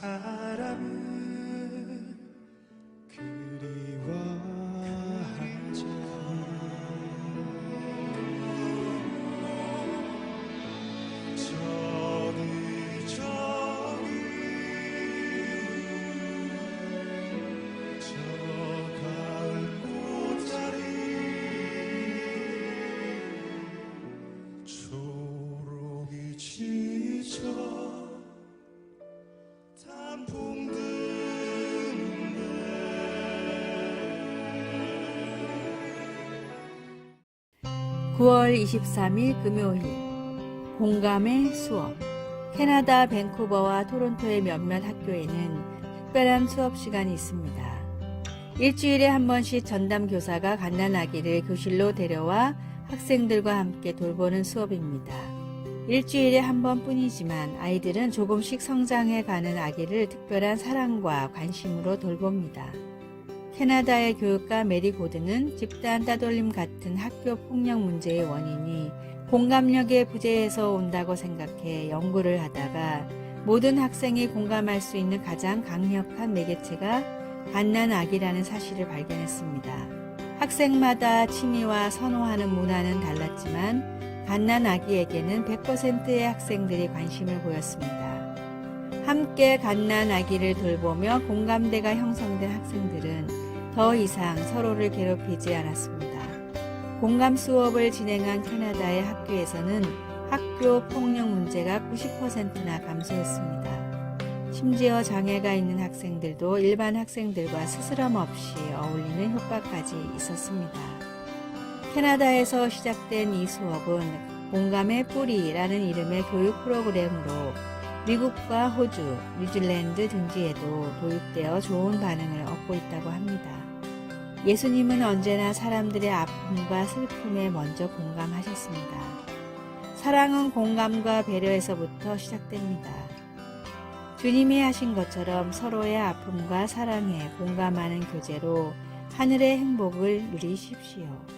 time. 9월 23일 금요일 공감의 수업 캐나다 밴쿠버와 토론토의 몇몇 학교에는 특별한 수업 시간이 있습니다. 일주일에 한 번씩 전담 교사가 갓난아기를 교실로 데려와 학생들과 함께 돌보는 수업입니다. 일주일에 한 번뿐이지만 아이들은 조금씩 성장해 가는 아기를 특별한 사랑과 관심으로 돌봅니다. 캐나다의 교육가 메리 고드는 집단 따돌림 같은 학교 폭력 문제의 원인이 공감력의 부재에서 온다고 생각해 연구를 하다가 모든 학생이 공감할 수 있는 가장 강력한 매개체가 갓난아기라는 사실을 발견했습니다. 학생마다 취미와 선호하는 문화는 달랐지만 갓난아기에게는 100%의 학생들이 관심을 보였습니다. 함께 갓난아기를 돌보며 공감대가 형성된 학생들은 더 이상 서로를 괴롭히지 않았습니다. 공감 수업을 진행한 캐나다의 학교에서는 학교 폭력 문제가 90%나 감소했습니다. 심지어 장애가 있는 학생들도 일반 학생들과 스스럼 없이 어울리는 효과까지 있었습니다. 캐나다에서 시작된 이 수업은 공감의 뿌리라는 이름의 교육 프로그램으로 미국과 호주, 뉴질랜드 등지에도 도입되어 좋은 반응을 얻고 있다고 합니다. 예수님은 언제나 사람들의 아픔과 슬픔에 먼저 공감하셨습니다. 사랑은 공감과 배려에서부터 시작됩니다. 주님이 하신 것처럼 서로의 아픔과 사랑에 공감하는 교제로 하늘의 행복을 누리십시오.